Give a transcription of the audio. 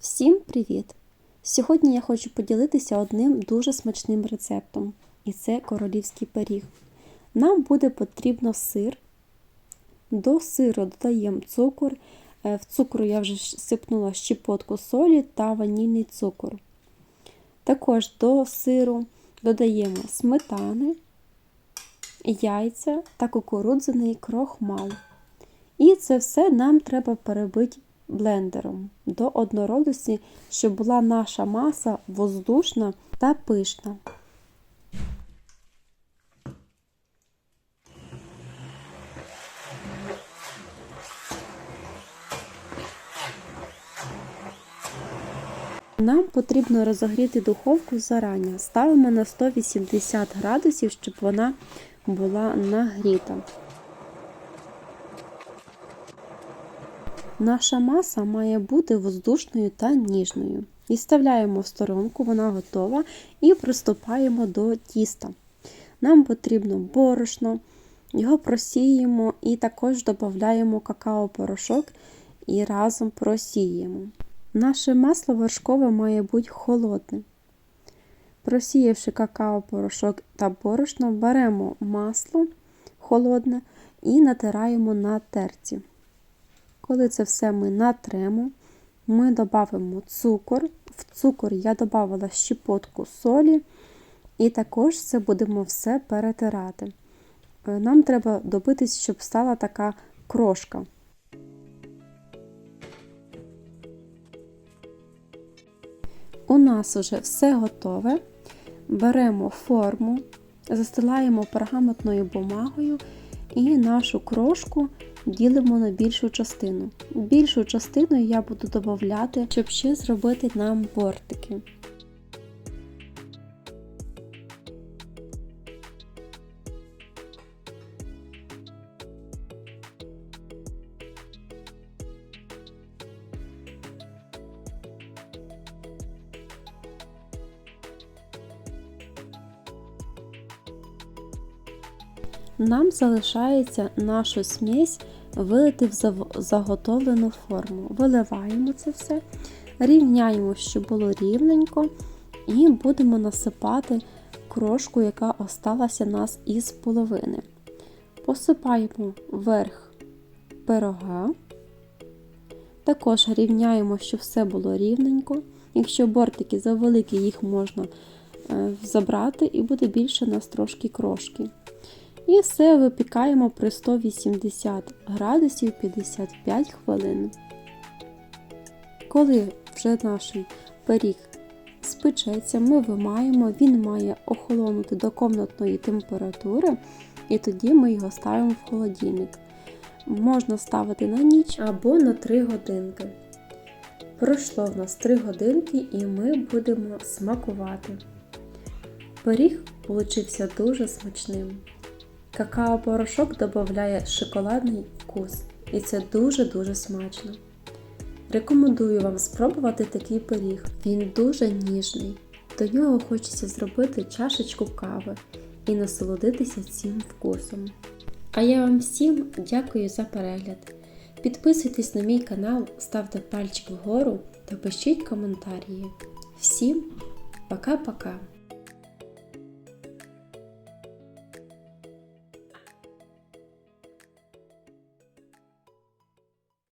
Всім привіт! Сьогодні я хочу поділитися одним дуже смачним рецептом, і це королівський пиріг. Нам буде потрібно сир. До сиру додаємо цукор. Е, В цукру я вже сипнула щепотку солі та ванільний цукор. Також до сиру додаємо сметани, яйця та кукурудзяний крохмал. І це все нам треба перебити блендером до однородності, щоб була наша маса воздушна та пишна. Нам потрібно розогріти духовку зарані. Ставимо на 180 градусів, щоб вона була нагріта. Наша маса має бути воздушною та ніжною. Відставляємо в сторонку, вона готова, і приступаємо до тіста. Нам потрібно борошно, його просіємо і також додаємо какао-порошок і разом просіємо. Наше масло вершкове має бути холодне. Просіявши какао-порошок та борошно, беремо масло холодне і натираємо на терці. Коли це все ми натремо, ми додамо цукор. В цукор я додавала щепотку солі, і також це будемо все перетирати. Е, Нам треба добитись, щоб стала така крошка. У нас вже все готове. Беремо форму, застилаємо пергаментною бумагою і нашу крошку ділимо на більшу частину. Більшу частину я буду додати, щоб ще зробити нам бортики. Нам залишається нашу смесь вилити в заготовлену форму. Виливаємо це все, рівняємо, щоб було рівненько, і будемо насипати крошку, яка осталася нас із половини. Посипаємо верх пирога. Також рівняємо, щоб все було рівненько. Якщо бортики завеликі, їх можна е, забрати, і буде більше у нас трошки крошки. І все випікаємо при 180 градусів 55 хвилин. Коли вже наш пиріг спечеться, ми вимаємо, він має охолонути до комнатної температури, і тоді ми його ставимо в холодильник. Можна ставити на ніч або на 3 годинки. Пройшло в нас 3 годинки і ми будемо смакувати. Пиріг получився дуже смачним. Какао-порошок додає шоколадний вкус, і це дуже-дуже смачно. Рекомендую вам спробувати такий пиріг. Він дуже ніжний. До нього хочеться зробити чашечку кави і насолодитися цим вкусом. А я вам всім дякую за перегляд. Підписуйтесь на мій канал, ставте пальчик вгору та пишіть коментарі. Всім пока-пока!